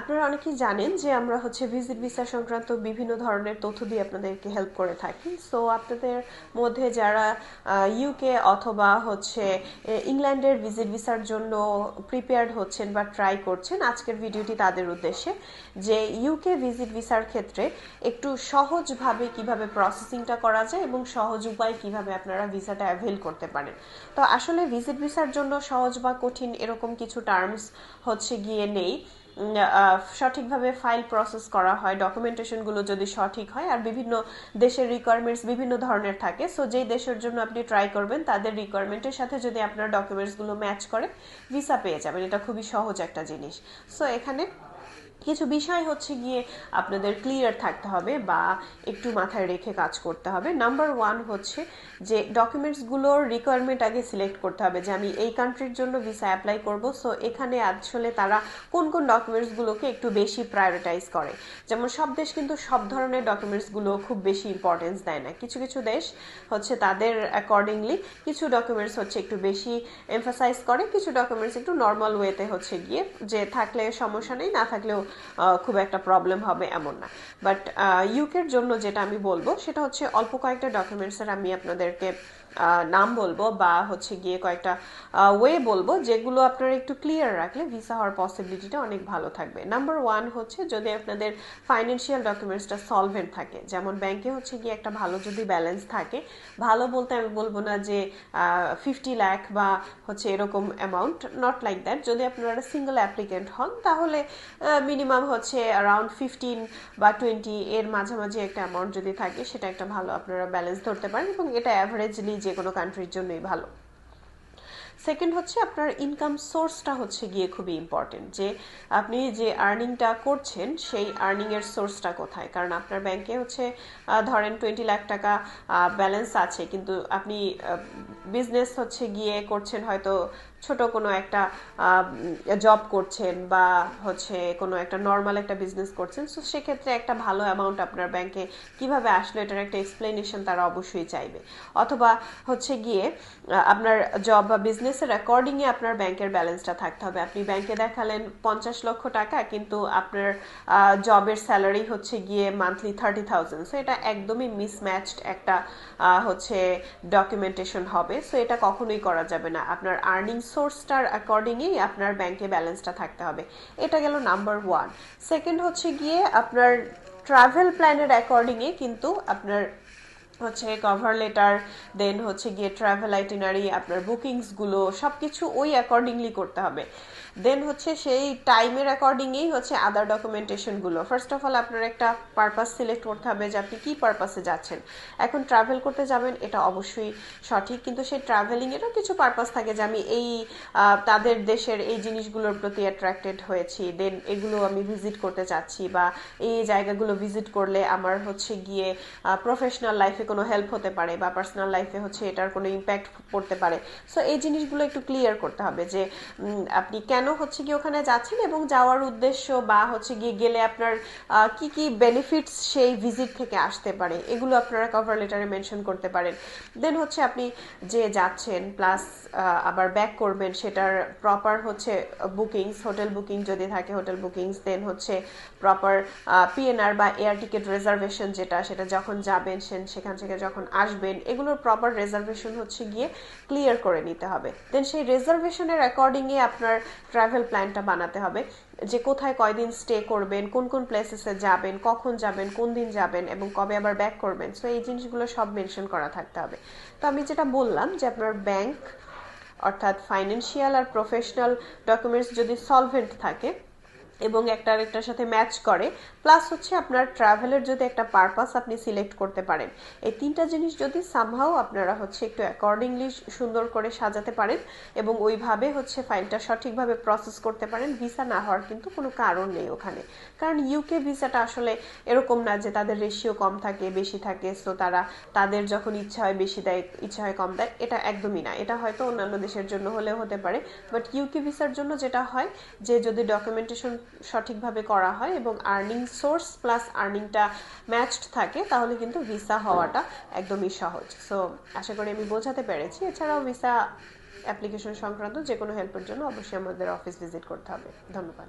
আপনারা অনেকেই জানেন যে আমরা হচ্ছে ভিজিট ভিসা সংক্রান্ত বিভিন্ন ধরনের তথ্য দিয়ে আপনাদেরকে হেল্প করে থাকি। সো আপনাদের মধ্যে যারা ইউকে অথবা হচ্ছে ইংল্যান্ডের ভিজিট ভিসার জন্য প্রিপেয়ার্ড হচ্ছেন বা ট্রাই করছেন, আজকের ভিডিওটি তাদের উদ্দেশ্যে যে ইউকে ভিজিট ভিসার ক্ষেত্রে একটু সহজভাবে কীভাবে প্রসেসিংটা করা যায় এবং সহজ উপায় কীভাবে আপনারা ভিসাটা অ্যাভেল করতে পারেন। তো আসলে ভিজিট ভিসার জন্য সহজ বা কঠিন এরকম কিছু টার্মস হচ্ছে গিয়ে নেই। সঠিকভাবে ফাইল প্রসেস করা হয় ডকুমেন্টেশনগুলো যদি সঠিক হয়, আর বিভিন্ন দেশের রিকোয়ারমেন্টস বিভিন্ন ধরনের থাকে সো যেই দেশের জন্য আপনি ট্রাই করবেন, তাদের রিকোয়ারমেন্টের সাথে যদি আপনার ডকুমেন্টসগুলো ম্যাচ করে ভিসা পেয়ে যাবেন, এটা খুবই সহজ একটা জিনিস। সো এখানে কিছু বিষয় হচ্ছে গিয়ে আপনাদের ক্লিয়ার থাকতে হবে বা একটু মাথায় রেখে কাজ করতে হবে। নাম্বার ওয়ান হচ্ছে যে ডকুমেন্টসগুলোর রিকোয়ারমেন্ট আগে সিলেক্ট করতে হবে যে আমি এই কান্ট্রির জন্য ভিসা অ্যাপ্লাই করব। সো এখানে আসলে তারা কোন কোন ডকুমেন্টসগুলোকে একটু বেশি প্রায়োরিটাইজ করে। যেমন সব দেশ কিন্তু সব ধরনের ডকুমেন্টসগুলো খুব বেশি ইম্পর্টেন্স দেয় না। কিছু কিছু দেশ হচ্ছে তাদের অ্যাকর্ডিংলি কিছু ডকুমেন্টস হচ্ছে একটু বেশি এমফাসাইজ করে, কিছু ডকুমেন্টস একটু নর্মাল ওয়েতে হচ্ছে গিয়ে যে থাকলে সমস্যা নেই, না থাকলেও খুব একটা প্রবলেম হবে এমন না। বাট ইউকের জন্য যেটা আমি বলব, সেটা হচ্ছে অল্প কয়েকটা ডকুমেন্টসের আমি আপনাদেরকে নাম বলব বা হচ্ছে গিয়ে কয়েকটা ওয়ে বলব যেগুলো আপনারা একটু ক্লিয়ার রাখলে ভিসা হওয়ার পসিবিলিটিটা অনেক ভালো থাকবে। নাম্বার ওয়ান হচ্ছে যদি আপনাদের ফাইন্যান্সিয়াল ডকুমেন্টসটা সলভেন্ট থাকে, যেমন ব্যাংকে হচ্ছে গিয়ে একটা ভালো যদি ব্যালেন্স থাকে, ভালো বলতে আমি বলব না যে ফিফটি লাখ বা হচ্ছে এরকম অ্যামাউন্ট নট লাইক দ্যাট যদি আপনারা সিঙ্গেল অ্যাপ্লিকেন্ট হন, তাহলে মিনিমাম হচ্ছে অ্যারাউন্ড ফিফটিন বা টোয়েন্টি এর মাঝামাঝি একটা অ্যামাউন্ট যদি থাকে, সেটা একটা ভালো আপনারা ব্যালেন্স ধরতে পারেন এবং এটা অ্যাভারেজলি যে কোনো কান্ট্রির জন্যই ভালো। সেকেন্ড হচ্ছে আপনার ইনকাম সোর্সটা হচ্ছে গিয়ে খুবই ইম্পর্টেন্ট যে আপনি যে আর্নিংটা করছেন, সেই আর্নিংয়ের সোর্সটা কোথায়? কারণ আপনার ব্যাংকে হচ্ছে ধরেন টোয়েন্টি লাখ টাকা ব্যালেন্স আছে, কিন্তু আপনি বিজনেস হচ্ছে গিয়ে করছেন হয়তো ছোট কোনো একটা জব করছেন বা হচ্ছে কোনো একটা নর্মাল একটা বিজনেস করছেন সো সেক্ষেত্রে একটা ভালো অ্যামাউন্ট আপনার ব্যাংকে কীভাবে আসলো এটার একটা এক্সপ্লেনেশন তারা অবশ্যই চাইবে। অথবা হচ্ছে গিয়ে আপনার জব বা বিজনেসের অ্যাকর্ডিংয়ে আপনার ব্যাংকের ব্যালেন্সটা থাকতে হবে। আপনি ব্যাংকে দেখালেন পঞ্চাশ লক্ষ টাকা, কিন্তু আপনার জবের স্যালারি হচ্ছে গিয়ে মান্থলি থার্টি থাউজেন্ড সো এটা একদমই মিসম্যাচড একটা হচ্ছে ডকুমেন্টেশন হবে। সো এটা কখনোই করা যাবে না। আপনার আর্নিং সোর্সটার অ্যাকর্ডিংই আপনার ব্যাংকে ব্যালেন্সটা থাকতে হবে। এটা গেল নাম্বার ওয়ান সেকেন্ড হচ্ছে গিয়ে আপনার ট্রাভেল প্ল্যানের অ্যাকর্ডিংয়ে কিন্তু আপনার হচ্ছে কভার লেটার দেন হচ্ছে গিয়ে ট্রাভেল আইটিনারি আপনার বুকিংসগুলো সব কিছু ওই অ্যাকর্ডিংলি করতে হবে। দেন হচ্ছে সেই টাইমের অ্যাকর্ডিংয়েই হচ্ছে আদার ডকুমেন্টেশনগুলো ফার্স্ট অফ অল আপনার একটা পারপাস সিলেক্ট করতে হবে যে আপনি কী পারপাসে যাচ্ছেন। এখন ট্রাভেল করতে যাবেন, এটা অবশ্যই সঠিক, কিন্তু সেই ট্রাভেলিংয়েরও কিছু পারপাস থাকে যে আমি এই তাদের দেশের এই জিনিসগুলোর প্রতি অ্যাট্রাক্টেড হয়েছি। দেন এগুলো আমি ভিজিট করতে চাচ্ছি বা এই জায়গাগুলো ভিজিট করলে আমার হচ্ছে গিয়ে প্রফেশনাল লাইফে কোনো হেল্প হতে পারে বা পার্সোনাল লাইফে হচ্ছে এটার কোনো ইম্প্যাক্ট পড়তে পারে। সো এই জিনিসগুলো একটু ক্লিয়ার করতে হবে যে আপনি কেন হচ্ছে গিয়ে ওখানে যাচ্ছেন এবং যাওয়ার উদ্দেশ্য বা হচ্ছে গিয়ে গেলে আপনার কি কি বেনিফিটস সেই ভিজিট থেকে আসতে পারে, এগুলো আপনারা কভার লেটারে মেনশন করতে পারেন। দেন হচ্ছে আপনি যে যাচ্ছেন প্লাস আবার ব্যাক করবেন সেটার প্রপার হচ্ছে বুকিংস হোটেল বুকিং যদি থাকে হোটেল বুকিংস দেন হচ্ছে প্রপার পিএনআর বা এয়ার টিকিট রিজার্ভেশন যেটা, সেটা যখন যাবেন সেন- সেখান থেকে যখন আসবেন, এগুলোর প্রপার রিজার্ভেশন হচ্ছে গিয়ে ক্লিয়ার করে নিতে হবে। দেন সেই রিজার্ভেশনের অ্যাকর্ডিংয়ে আপনার ট্রাভেল প্ল্যানটা বানাতে হবে, যে কোথায় কয়দিন স্টে করবেন, কোন কোন প্লেসেসে যাবেন, কখন যাবেন, কোন দিন যাবেন, এবং কবে আবার ব্যাক করবেন। সো এই জিনিসগুলো সব মেনশন করা থাকতে হবে। তো আমি যেটা বললাম যে আপনার ব্যাংক অর্থাৎ ফাইন্যান্সিয়াল আর প্রফেশনাল ডকুমেন্টস যদি সলভেন্ট থাকে এবং একটা আরেকটার সাথে ম্যাচ করে। প্লাস হচ্ছে আপনার ট্রাভেলের যদি একটা পারপাস আপনি সিলেক্ট করতে পারেন। এই তিনটা জিনিস যদি সামহাও আপনারা হচ্ছে একটু অ্যাকর্ডিংলি সুন্দর করে সাজাতে পারেন এবং ওইভাবে হচ্ছে ফাইলটা সঠিকভাবে প্রসেস করতে পারেন ভিসা না হওয়ার কিন্তু কোনো কারণ নেই ওখানে। কারণ ইউকে ভিসাটা আসলে এরকম না যে তাদের রেশিও কম থাকে, বেশি থাকে সো তারা তাদের যখন ইচ্ছা হয় বেশি দেয়, ইচ্ছা হয় কম দেয়, এটা একদমই না। এটা হয়তো অন্যান্য দেশের জন্য হলেও হতে পারে বাট ইউকে ভিসার জন্য যেটা হয়, যে যদি ডকুমেন্টেশন সঠিকভাবে করা হয় এবং আর্নিং সোর্স প্লাস আর্নিংটা ম্যাচড থাকে, তাহলে কিন্তু ভিসা হওয়াটা একদমই সহজ। সো আশা করি আমি বোঝাতে পেরেছি। এছাড়াও ভিসা অ্যাপ্লিকেশন সংক্রান্ত যে কোনো হেল্পের জন্য অবশ্যই আমাদের অফিস ভিজিট করতে হবে। ধন্যবাদ।